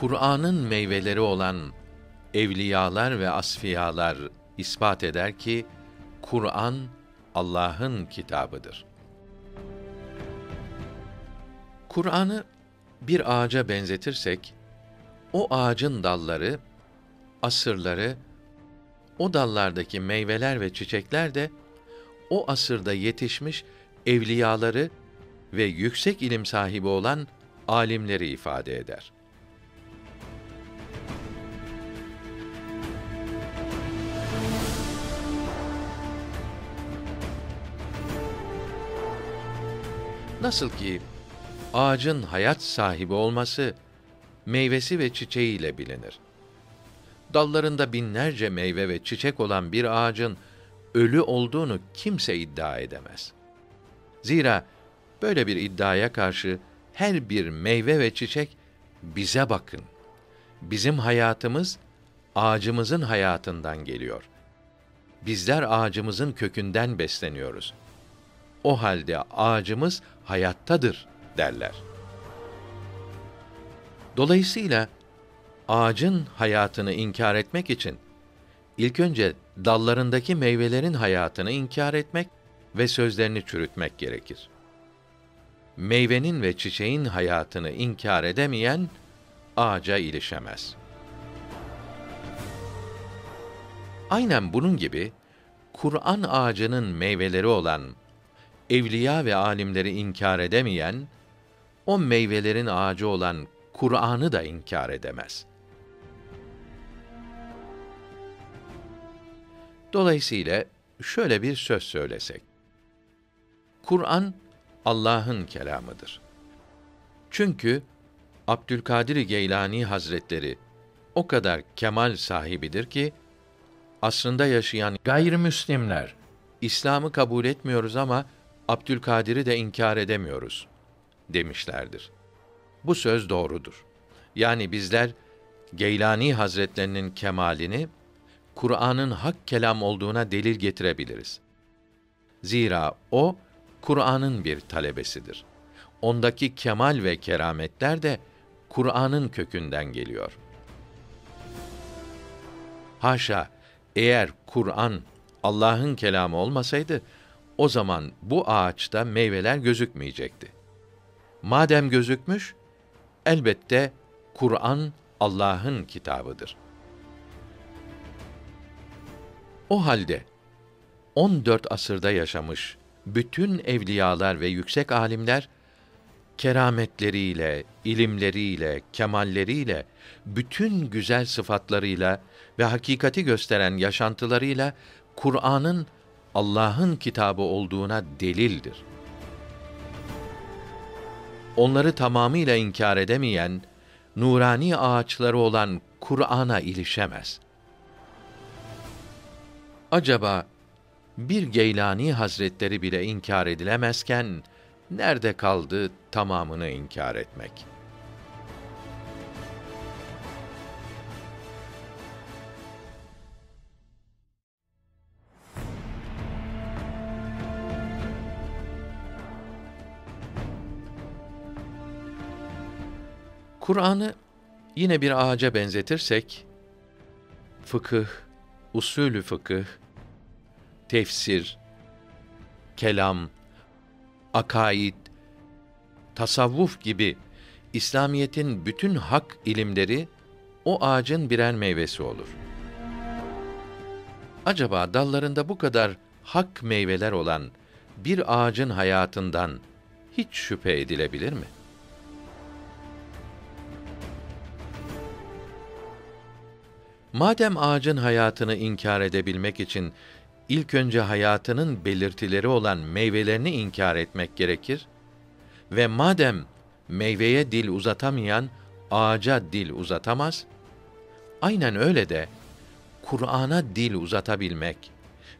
Kur'an'ın meyveleri olan evliyalar ve asfiyalar ispat eder ki Kur'an Allah'ın kitabıdır. Kur'an'ı bir ağaca benzetirsek o ağacın dalları, asırları, o dallardaki meyveler ve çiçekler de o asırda yetişmiş evliyaları ve yüksek ilim sahibi olan alimleri ifade eder. Nasıl ki ağacın hayat sahibi olması meyvesi ve çiçeğiyle bilinir. Dallarında binlerce meyve ve çiçek olan bir ağacın ölü olduğunu kimse iddia edemez. Zira böyle bir iddiaya karşı her bir meyve ve çiçek bize bakın. Bizim hayatımız ağacımızın hayatından geliyor. Bizler ağacımızın kökünden besleniyoruz. O halde ağacımız hayattadır derler. Dolayısıyla ağacın hayatını inkar etmek için ilk önce dallarındaki meyvelerin hayatını inkar etmek ve sözlerini çürütmek gerekir. Meyvenin ve çiçeğin hayatını inkar edemeyen ağaca ilişemez. Aynen bunun gibi Kur'an ağacının meyveleri olan evliya ve alimleri inkar edemeyen o meyvelerin ağacı olan Kur'an'ı da inkar edemez. Dolayısıyla şöyle bir söz söylesek. Kur'an Allah'ın kelamıdır. Çünkü Abdülkadir Geylani Hazretleri o kadar kemal sahibidir ki aslında yaşayan gayrimüslimler İslam'ı kabul etmiyoruz ama Abdülkadir'i de inkar edemiyoruz demişlerdir. Bu söz doğrudur. Yani bizler Geylani Hazretlerinin kemalini Kur'an'ın hak kelam olduğuna delil getirebiliriz. Zira o Kur'an'ın bir talebesidir. Ondaki kemal ve kerametler de Kur'an'ın kökünden geliyor. Haşa, eğer Kur'an Allah'ın kelamı olmasaydı o zaman bu ağaçta meyveler gözükmeyecekti. Madem gözükmüş, elbette Kur'an Allah'ın kitabıdır. O halde 14 asırda yaşamış bütün evliyalar ve yüksek alimler kerametleriyle, ilimleriyle, kemalleriyle, bütün güzel sıfatlarıyla ve hakikati gösteren yaşantılarıyla Kur'an'ın Allah'ın kitabı olduğuna delildir. Onları tamamıyla inkar edemeyen nurani ağaçları olan Kur'an'a ilişemez. Acaba bir Geylani Hazretleri bile inkar edilemezken nerede kaldı tamamını inkar etmek?' Kur'an'ı yine bir ağaca benzetirsek fıkıh, usulü fıkıh, tefsir, kelam, akaid, tasavvuf gibi İslamiyetin bütün hak ilimleri o ağacın birer meyvesi olur. Acaba dallarında bu kadar hak meyveler olan bir ağacın hayatından hiç şüphe edilebilir mi? Madem ağacın hayatını inkar edebilmek için ilk önce hayatının belirtileri olan meyvelerini inkar etmek gerekir ve madem meyveye dil uzatamayan ağaca dil uzatamaz, aynen öyle de Kur'an'a dil uzatabilmek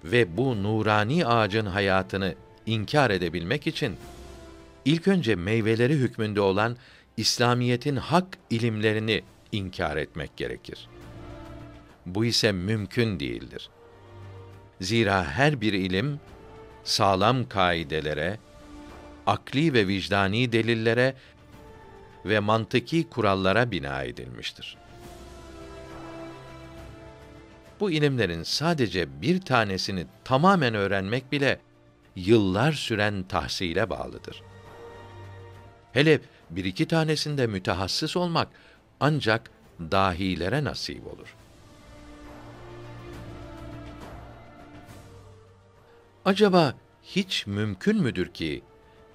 ve bu nurani ağacın hayatını inkar edebilmek için ilk önce meyveleri hükmünde olan İslamiyetin hak ilimlerini inkar etmek gerekir. Bu ise mümkün değildir. Zira her bir ilim sağlam kaidelere, akli ve vicdani delillere ve mantıki kurallara bina edilmiştir. Bu ilimlerin sadece bir tanesini tamamen öğrenmek bile yıllar süren tahsile bağlıdır. Hele bir iki tanesinde mütehassıs olmak ancak dahilere nasip olur. Acaba hiç mümkün müdür ki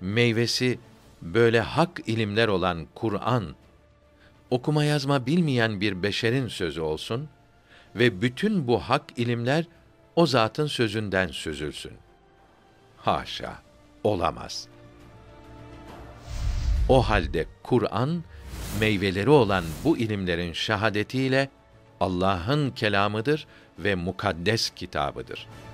meyvesi böyle hak ilimler olan Kur'an okuma yazma bilmeyen bir beşerin sözü olsun ve bütün bu hak ilimler o zatın sözünden süzülsün. Haşa, olamaz. O halde Kur'an meyveleri olan bu ilimlerin şahadetiyle Allah'ın kelamıdır ve mukaddes kitabıdır.''